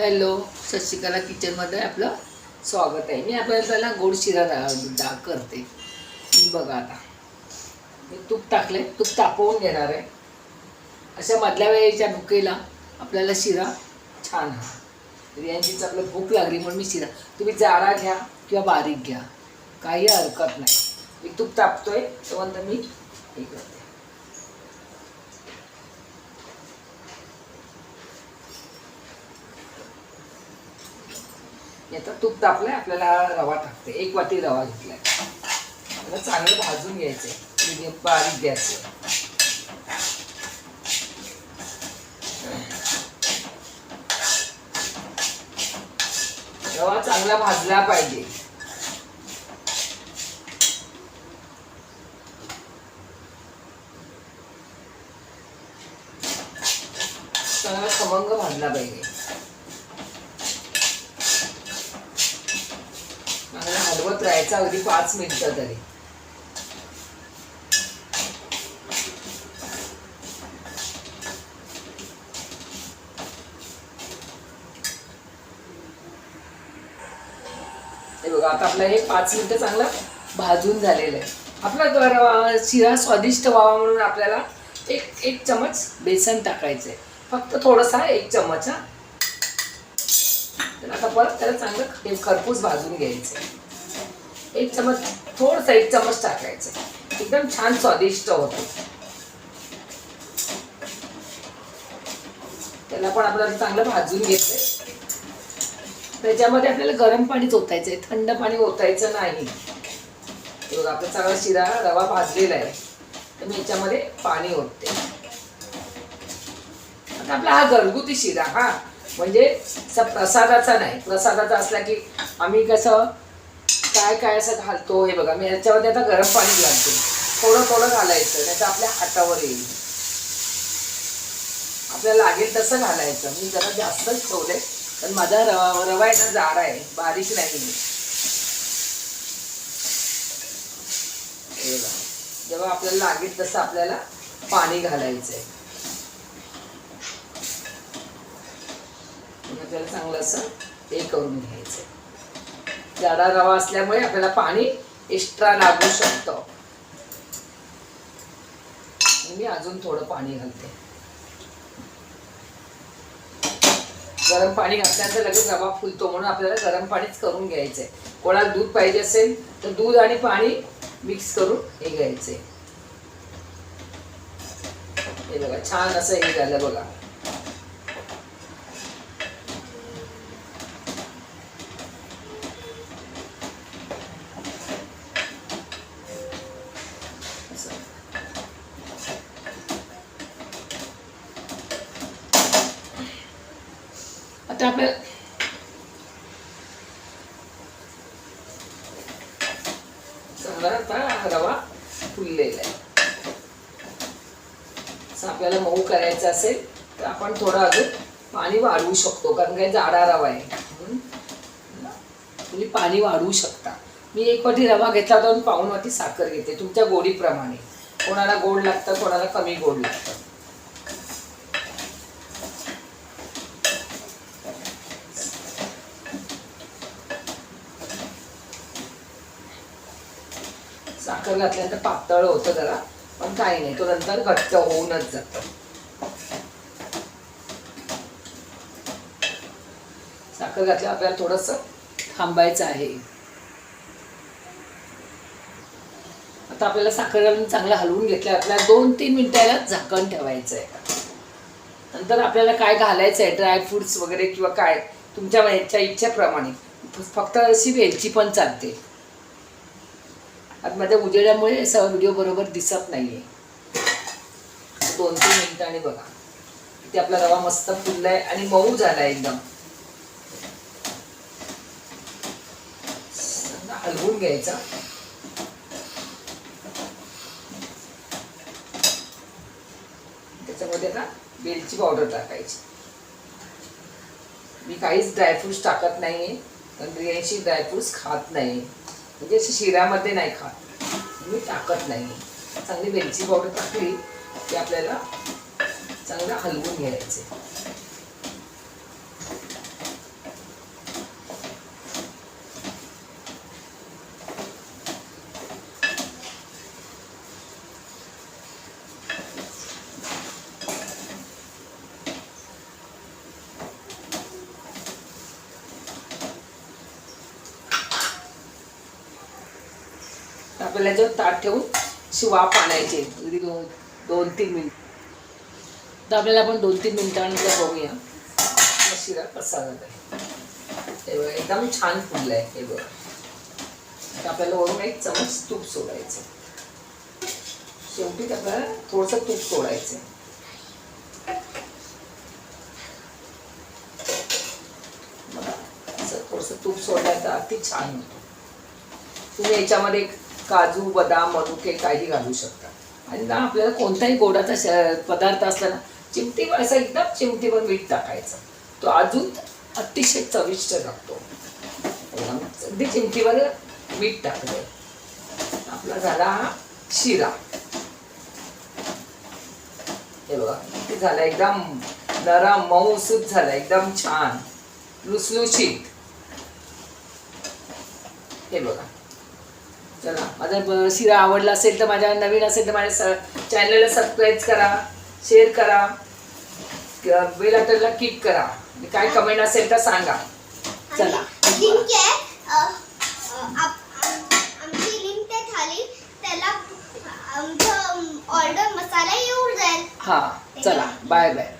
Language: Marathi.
हॅलो शशिकला किचनमध्ये आपलं स्वागत आहे. मी आपल्याला त्याला गोड शिरा दा- डा करते. मी बघा आता. मी तूप टाकले तूप तापवून घेणार आहे. अशा मधल्या वेळेच्या भुकेला आपल्याला शिरा छान हा यांचीच आपलं भूक लागली म्हणून मी शिरा. तुम्ही जाडा घ्या किंवा बारीक घ्या. काही हरकत नाही. मी तूप तापतोय तेव्हा मी हे करते. याचा तूप तापलाय आपल्याला रवा टाकते. एक वाटी रवा घेतलाय. आपल्याला चांगलं भाजून घ्यायचंय. आहे बारीक द्यायचं रवा चांगला भाजला पाहिजे. चांगला खमंग भाजला पाहिजे चांगलं हलवत राहायचं अगदी पाच मिनिटं तरी. हे बघा आता आपलं हे पाच मिनिटं चांगलं भाजून झालेलं आहे. आपला शिरा स्वादिष्ट व्हावा म्हणून आपल्याला एक एक चमच बेसन टाकायचं आहे फक्त थोडासा एक चमच हा. तर आता परत त्याला चांगलं हे खरपूस भाजून घ्यायचं एक चमच थोडसा एक चमच टाकायचं. एकदम छान स्वादिष्ट होतं. त्याला पण आपल्याला चांगलं भाजून घ्यायचंय त्याच्यामध्ये आपल्याला गरम पाणीच ओतायचंय. आहे थंड पाणी ओतायचं नाही. बघा आपला चांगला शिरा रवा भाजलेला आहे. तर मी याच्यामध्ये पाणी ओतते. आता आपला हा घरगुती शिरा हा. म्हणजे असा प्रसादाचा नाही. प्रसादाचा असला की आम्ही कसं काय काय असं घालतो हे बघा. मी याच्यामध्ये आता गरम पाणी घालते. थोडं थोडं घालायचं त्याचं आपल्या हातावर येईल. आपल्याला लागेल तसं घालायचं. मी जरा जास्तच ठेवले पण माझा रवा रवा आहे ना आहे. बारीक नाही हे जेव्हा आपल्याला लागेल तसं आपल्याला पाणी घालायचं आहे मग त्याला चांगलं असं हे करून घ्यायचं जाडा रवा असल्यामुळे आपल्याला पाणी एक्स्ट्रा लागू शकतं. मी अजून थोडं पाणी घालते. गरम पाणी घातल्यानंतर लगेच रवा फुलतो म्हणून आपल्याला गरम पाणीच करून घ्यायचंय. कोणाला दूध पाहिजे असेल तर दूध आणि पाणी मिक्स करून हे घ्यायचंय. हे बघा छान असं हे झालं बघा. आता आपल्या चांगला आता रवा फुललेला आहे. असं आपल्याला मऊ करायचं असेल तर आपण थोडं अजून पाणी वाढवू शकतो कारण काय जाडा रवा आहे. म्हणून तुम्ही पाणी वाढवू शकता. मी एक वाटी रवा घेतला होता आणि वाटी साखर घेते तुमच्या गोडीप्रमाणे. कोणाला गोड लागतं कोणाला कमी गोड लागतं. साखर घातल्यानंतर पातळ होतं जरा पण काही नाही तो नंतर घट्ट होऊनच जातं. साखर घातल्यावर आपल्याला थोडंसं थांबायचं आहे. आता आपल्याला साखर घालून चांगलं हलवून घेतलं आपल्याला दोन तीन मिनिटाला झाकण ठेवायचं आहे. नंतर आपल्याला काय घालायचं आहे ड्रायफ्रुट्स वगैरे किंवा काय तुमच्या ह्याच्या इच्छेप्रमाणे. फक्त अशी वेलची पण चालते. आता माझ्या उजेड्यामुळे असा व्हिडिओ बरोबर दिसत नाहीये. दोन तीन मिनिटांनी बघा. इथे आपला रवा मस्त फुललाय आणि मऊ झालाय एकदम. हलवून घ्यायचा. त्याच्यामध्ये ना वेलची पावडर टाकायची. मी काहीच ड्रायफ्रुट्स टाकत नाहीये. कारण बिर्याणीची ड्रायफ्रुट्स खात नाही म्हणजे अशी शिरामध्ये नाही खात. मी टाकत नाही. चांगली वेलची पावडर टाकली की आपल्याला चांगलं हलवून घ्यायचं आपल्याला याच्यावर ताट ठेवून शिवा आणायचे अगदी दोन दोन तीन मिनिट. तर आपल्याला आपण दोन तीन मिनिटांनंतर बघूया. शिरा कसा झाला हे बघा एकदम छान फुललं आहे हे बघा. आपल्याला वरून एक चमच तूप सोडायचं शेवटी आपल्याला थोडंसं तूप सोडायचं थोडंसं तूप सोडलं तर अति छान होतो. तुम्ही याच्यामध्ये काजू बदाम मनुके काही घालू शकता आणि ना आपल्याला कोणताही गोडाचा श- पदार्थ असला ना चिमटीवर असं एकदम चिमटीवर मीठ टाकायचं. तो अजून अतिशय चविष्ट लागतो. अगदी चिमटीवर मीठ टाकलं. आपला झाला हा शिरा. हे बघा ते झाला एकदम नरम मऊसूत झाला एकदम छान लुसलुशीत. हे बघा. चला माझा शिरा आवडला असेल तर माझ्या नवीन असेल तर माझ्या चॅनलला सबस्क्राईब करा शेअर करा बेल आयकॉनला क्लिक करा. काय कमेंट असेल तर सांगा. चला. हां चला. Bye bye